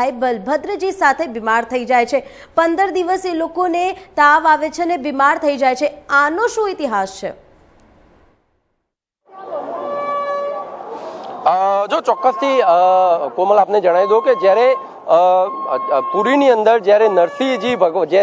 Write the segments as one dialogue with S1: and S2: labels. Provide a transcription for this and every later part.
S1: ભાઈ બલભદ્રજી સાથે બીમાર થઈ જાય છે. પંદર દિવસ એ લોકોને તાવ આવે છે અને બીમાર થઈ જાય છે. આનો શું ઇતિહાસ છે?
S2: જો ચોક્કસથી કોમલ આપને જણાવી દઉં કે જ્યારે પુરીની અંદર જ્યારે નરસિંહજી ભગવ, જે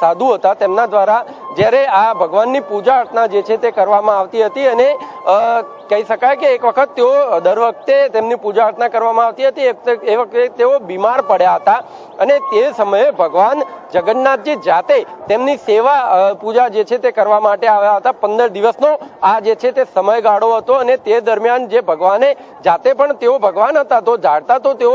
S2: સાધુ હતા, તેમના દ્વારા જ્યારે આ ભગવાનની પૂજા અર્ચના જે છે તે કરવામાં આવતી હતી અને કહી શકાય કે એક વખત તેઓ દર વખતે તેમની પૂજા અર્ચના કરવામાં આવતી હતી. એ વખતે તેઓ બીમાર પડ્યા હતા અને તે સમયે ભગવાન જગન્નાથજી જાતે તેમની સેવા પૂજા જે છે તે કરવા માટે આવ્યા હતા. પંદર દિવસનો આ જે છે તે સમયગાળો હતો અને તે દરમિયાન જે ભગવાને જાતે પણ તેઓ ભગવાન હતા તો જાણતા તો તેઓ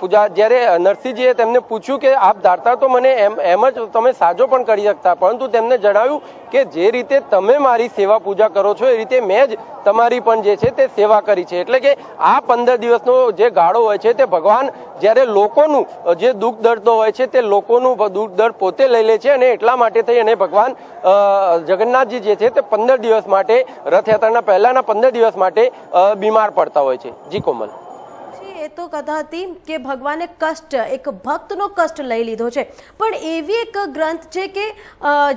S2: પૂજા, જ્યારે નરસિંહજીએ તેમને પૂછ્યું કે આપ જાણતા તો મને એમ એમ જ તમે સાજો પણ કરી શકતા. પરંતુ તેમને જણાવ્યું કે જે રીતે તમે મારી સેવા પૂજા કરો છો, એ રીતે મેં જ તમારી પણ જે છે તે સેવા કરી છે. એટલે કે આ પંદર દિવસનો જે ગાળો હોય છે તે ભગવાન જ્યારે લોકોનું જે દુઃખ દર્દ હોય છે તે લોકોનું દુઃખ દર્દ પોતે લઈ લે છે અને એટલા માટે થઈ અને ભગવાન જગન્નાથજી જે છે તે પંદર દિવસ માટે, રથયાત્રાના પહેલાના પંદર દિવસ માટે બીમાર પડતા હોય છે. જી કોમલ.
S1: એ તો કથા હતી કે ભગવાને કષ્ટ, એક ભક્તનો કષ્ટ લઈ લીધો છે. પણ એવી એક ગ્રંથ છે કે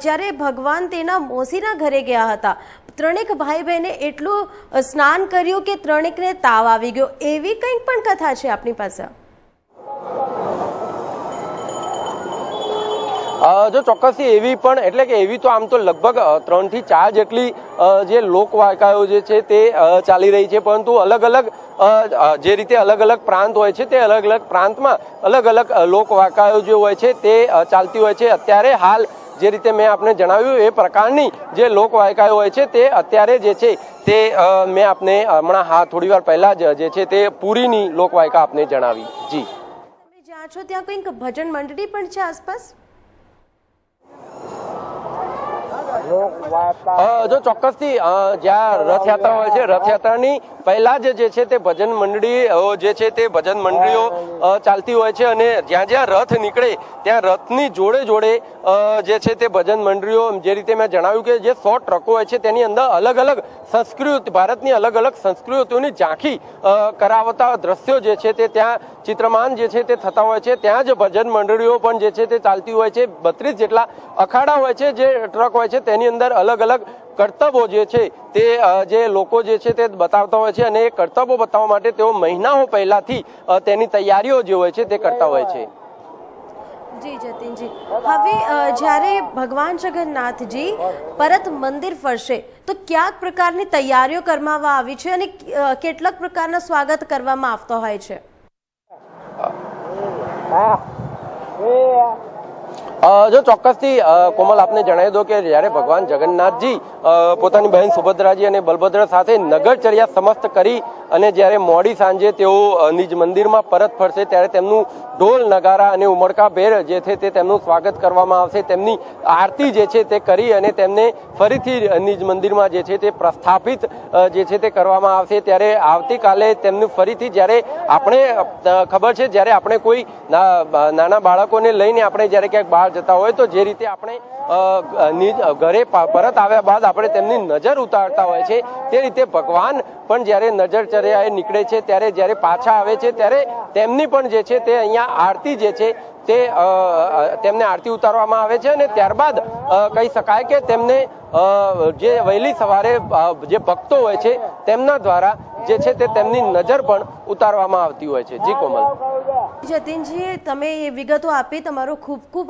S1: જ્યારે ભગવાન તેના મોસીના ઘરે ગયા હતા ત્રણેક ભાઈ બહેને એટલું સ્નાન કર્યું કે ત્રણેકને તાવ આવી ગયો. એવી કંઈક પણ કથા છે આપની પાસે?
S2: જો ચોક્કસથી એવી પણ, એટલે કે એવી તો આમ તો લગભગ ત્રણથી ચાર જેટલી જે લોકવાયકાઓ જે છે તે ચાલી રહી છે. પરંતુ અલગ અલગ જે રીતે અલગ અલગ પ્રાંત હોય છે તે અલગ અલગ પ્રાંતમાં અલગ અલગ લોકવાયકાઓ જે હોય છે તે ચાલતી હોય છે. અત્યારે હાલ જે રીતે મેં આપને જણાવ્યું એ પ્રકારની જે લોકવાયકાઓ હોય છે તે અત્યારે જે છે તે મેં આપને હમણાં હા થોડી વાર પહેલા જ જે છે તે પૂરીની લોકવાયકા આપને જણાવી. જી.
S1: જ્યાં છો ત્યાં કંઈક ભજન મંડળી પણ છે આસપાસ?
S2: જો ચોક્કસથી જ્યાં રથયાત્રા હોય છે, રથયાત્રાની પહેલા જ છે તે ભજન મંડળી જે છે તે ભજન મંડળીઓ ચાલતી હોય છે અને જ્યાં જ્યાં રથ નીકળે, ત્યાં રથની જોડે જોડે જે છે તે ભજન મંડળીઓ જે રીતે મેં જણાવ્યું કે જે સો ટ્રકો હોય છે, તેની અંદર અલગ અલગ સંસ્કૃતિ, ભારતની અલગ અલગ સંસ્કૃતિઓની ઝાંખી કરાવતા દ્રશ્યો જે છે તે ત્યાં ચિત્રમાન જે છે તે થતા હોય છે, ત્યાં જ ભજન મંડળીઓ પણ જે છે તે ચાલતી હોય છે. બત્રીસ જેટલા અખાડા હોય છે, જે ટ્રક હોય છે, તેની અંદર અલગ અલગ કરતબો જે છે તે જે લોકો જે છે તે બતાવતા હોય છે અને એ કરતબો બતાવવા માટે તેઓ મહિનાઓ પહેલાથી તેની તૈયારીઓ જે હોય છે તે કરતા હોય છે.
S1: જી જતીનજી. હવે જ્યારે ભગવાન જગન્નાથજી પરત મંદિર ફરશે તો ક્યાંક પ્રકારની તૈયારીઓ કરવામાં આવી છે અને કેટલાક પ્રકારના સ્વાગત કરવામાં આવતો હોય છે?
S2: જો ચોક્કસથી કોમલ, આપને જણાવી દો કે જ્યારે ભગવાન જગન્નાથજી પોતાની બહેન સુભદ્રાજી અને બલભદ્ર સાથે નગરચર્યા સમસ્ત કરી અને જ્યારે મોડી સાંજે તેઓ નિજ મંદિરમાં પરત ફરશે, ત્યારે તેમનું ઢોલ, નગારા અને ઉમળકાભેર જે છે તે તેમનું સ્વાગત કરવામાં આવશે. તેમની આરતી જે છે તે કરી અને તેમને ફરીથી નિજ મંદિરમાં જે છે તે પ્રસ્થાપિત જે છે તે કરવામાં આવશે. ત્યારે આવતીકાલે તેમનું ફરીથી જ્યારે આપણે ખબર છે, જ્યારે આપણે કોઈ નાના બાળકોને લઈને આપણે જ્યારે ક્યાંક બહાર જતા હોય તો જે રીતે આપણે ઘરે પરત આવ્યા બાદ આપણે તેમની નજર ઉતારતા હોય છે, તે રીતે ભગવાન પણ જ્યારે નજર ચર્યાએ નીકળે છે, ત્યારે જ્યારે પાછા આવે છે, ત્યારે તેમની પણ જે છે તે અહીંયા આરતી જે છે તે તેમને આરતી ઉતારવામાં આવે છે અને ત્યારબાદ કહી શકાય કે તેમને જે વહેલી સવારે જે ભક્તો હોય છે, તેમના દ્વારા જે છે તે તેમની નજર પણ ઉતારવામાં આવતી હોય છે. જી કોમલ.
S1: જતીનજી, તમે એ વિગતો આપી, તમારો ખૂબ ખૂબ